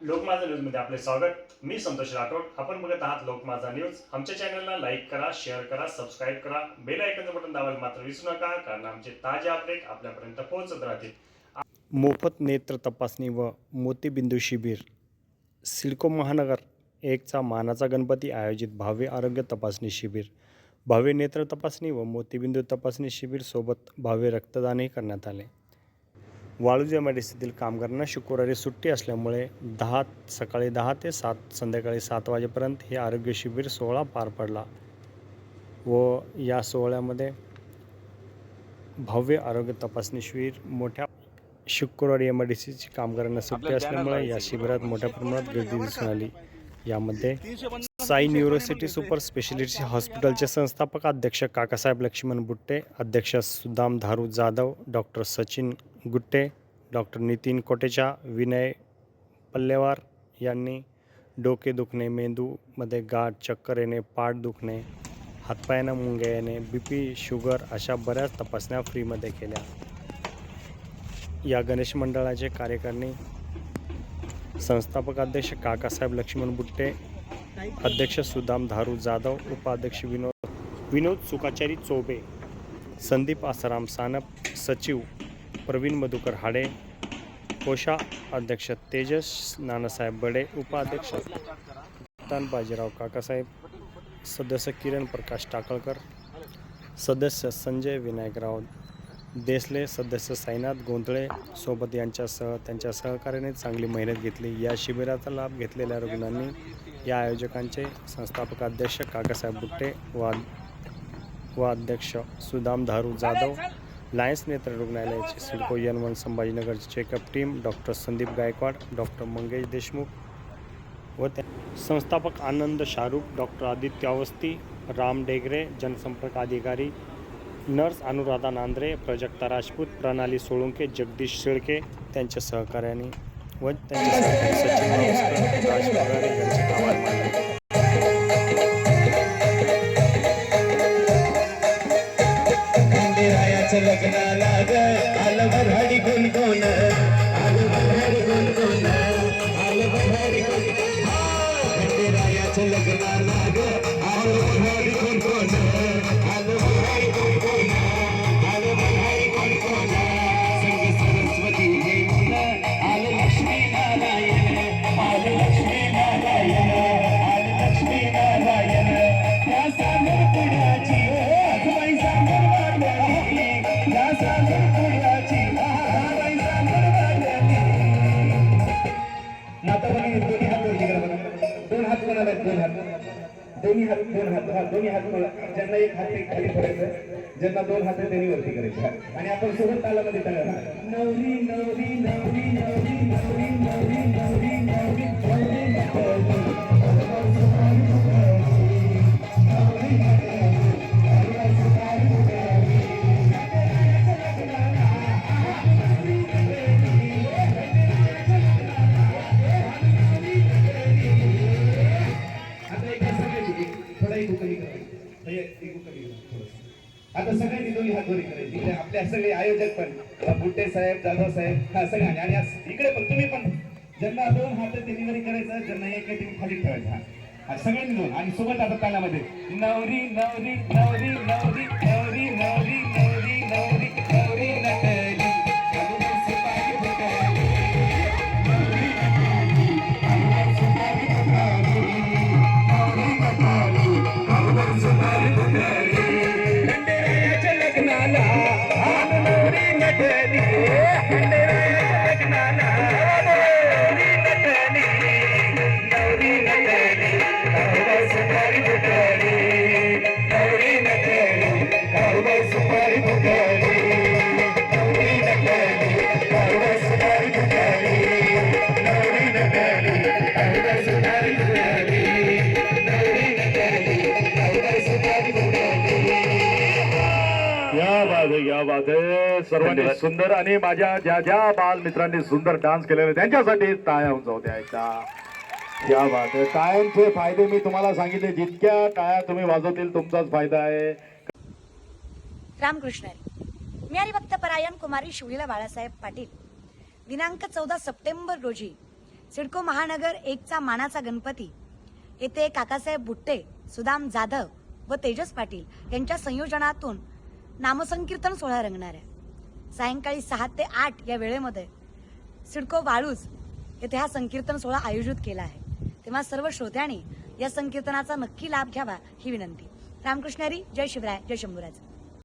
लोकमाझा न्यूजमध्ये आपले स्वागत. मी संतोष राठोड. आपण बघत आहात लोकमाझा न्यूज आमच्या चॅनलला लाईक करा शेअर करा सबस्क्राईब करा. बेल आयकनचं बटन दाबायला मात्र विसरू नका कारण आमचे ताजे अपडेट आपल्यापर्यंत पोहोचत राहतील. मोफत नेत्र तपासणी व मोतीबिंदू शिबिर. सिडको महानगर एकचा मानाचा गणपती आयोजित भव्य आरोग्य तपासणी शिबिर. भव्य नेत्र तपासणी व मोतीबिंदू तपासणी शिबिर सोबत भव्य रक्तदानही करण्यात आले. वाळूज एम आय डी सीतील कामगारांना शुक्रवारी सुट्टी असल्यामुळे दहा सकाळी दहा ते सात संध्याकाळी सात वाजेपर्यंत हे आरोग्य शिबिर सोहळा पार पडला व या सोहळ्यामध्ये भव्य आरोग्य तपासणी शिबिर मोठ्या शुक्रवारी एम आय डी सीची कामगारांना सुट्टी असल्यामुळे या शिबिरात मोठ्या प्रमाणात गर्दी दिसून आली. यामध्ये साई न्यूरोसिटी सुपर स्पेशालिटी हॉस्पिटलचे संस्थापक अध्यक्ष काकासाहेब लक्ष्मण बुट्टे अध्यक्ष सुदाम धारू जाधव डॉक्टर सचिन गुट्टे डॉक्टर नितीन कोटेचा विनय पल्लेवार यांनी डोके दुखणे मेंदूमध्ये गाठ चक्कर येणे पाठ दुखणे हातपायांना मुंग्या येणे बी पी शुगर अशा बऱ्याच तपासण्या फ्रीमध्ये केल्या. या गणेश मंडळाचे कार्यकारिणी संस्थापक अध्यक्ष काकासाहेब लक्ष्मण बुट्टे अध्यक्ष सुदाम धारू जाधव उपाध्यक्ष विनोद विनोद सुकाचारी चोबे संदीप आसाराम सानप सचिव प्रवीण मधुकर हाडे कोशा अध्यक्ष तेजस नानासाहेब बडे उपाध्यक्ष कप्तान बाजीराव काकासाहेब सदस्य किरण प्रकाश टाकळकर सदस्य संजय विनायकराव देसले सदस्य साईनाथ गोंधळे सोबत यांच्यासह त्यांच्या सहकार्याने चांगली मेहनत घेतली. या शिबिराचा लाभ घेतलेल्या रुग्णांनी या आयोजकांचे संस्थापक अध्यक्ष काकासाहेब बुट्टे व व अध्यक्ष सुदाम धारू जाधव लायन्स नेत्र रुग्णालयाचे CIDCO N one संभाजीनगरची checkup team doctor Sandeep Gaikwad doctor Mangesh Deshmukh व त्या संस्थापक आनंद शाहरुख डॉक्टर आदित्य अवस्थी राम डेगरे जनसंपर्क अधिकारी नर्स अनुराधा नांद्रे प्रजक्ता राजपूत प्रणाली सोळुंके जगदीश शेळके त्यांच्या सहकार्याने व त्यांच्या सहकारी सचिन राज पगारे यांचे आभार मानले. लग्नाला आलं दोन्ही हात दोन हात हा दोन्ही हात कोणा ज्यांना एक हात एक खाली करायचं ज्यांना दोन हात त्यांनी वरती करायचं आणि आपण सोबत तालामध्ये टाळा नवरी नवरी नवरी नवरी नवरी नवरी नवरी नवरी नवरी इकडे आपल्या सगळे आयोजक पण बुट्टे साहेब जाधव साहेब हा सगळ्यांनी आणि इकडे पण तुम्ही पण ज्यांना दोन हात डिलिव्हरी करायचं ज्यांना एक खाली ठेवायचं हा. सगळ्यांनी दोन आणि सोबत आता तालामध्ये नवरी नवरी नवरी नवरी नवरी नवरी नवरी नवरी नवरी सर्वांनी सुंदर आणि माझ्या ज्या ज्या बाल मित्रांनी सुंदर डान्स केलेले त्यांच्यासाठी टाळ्या जाऊ द्यायच्या या बात आहे टाळ्यांचे फायदे मी तुम्हाला सांगितले. जितक्या टाळ्या तुम्ही वाजवतील तुमचाच फायदा आहे. रामकृष्ण हरी. मी हरिभक्त परायण कुमारी शिवलीला बाळासाहेब पाटील. दिनांक चौदा सप्टेंबर रोजी सिडको महानगर एकचा मानाचा गणपती. येथे काकासाहेब बुट्टे सुदाम जाधव व तेजस पाटील यांच्या संयोजनातून नामसंकीर्तन सोहळा रंगणार आहे सायंकाळी सहा ते आठ या वेळेमध्ये सिडको वाळूज येथे हा संकीर्तन सोहळा आयोजित केला आहे. तेव्हा सर्व श्रोत्यांनी या संकीर्तनाचा नक्की लाभ घ्यावा ही विनंती. रामकृष्णारी जय शिवराय जय शंभूराज.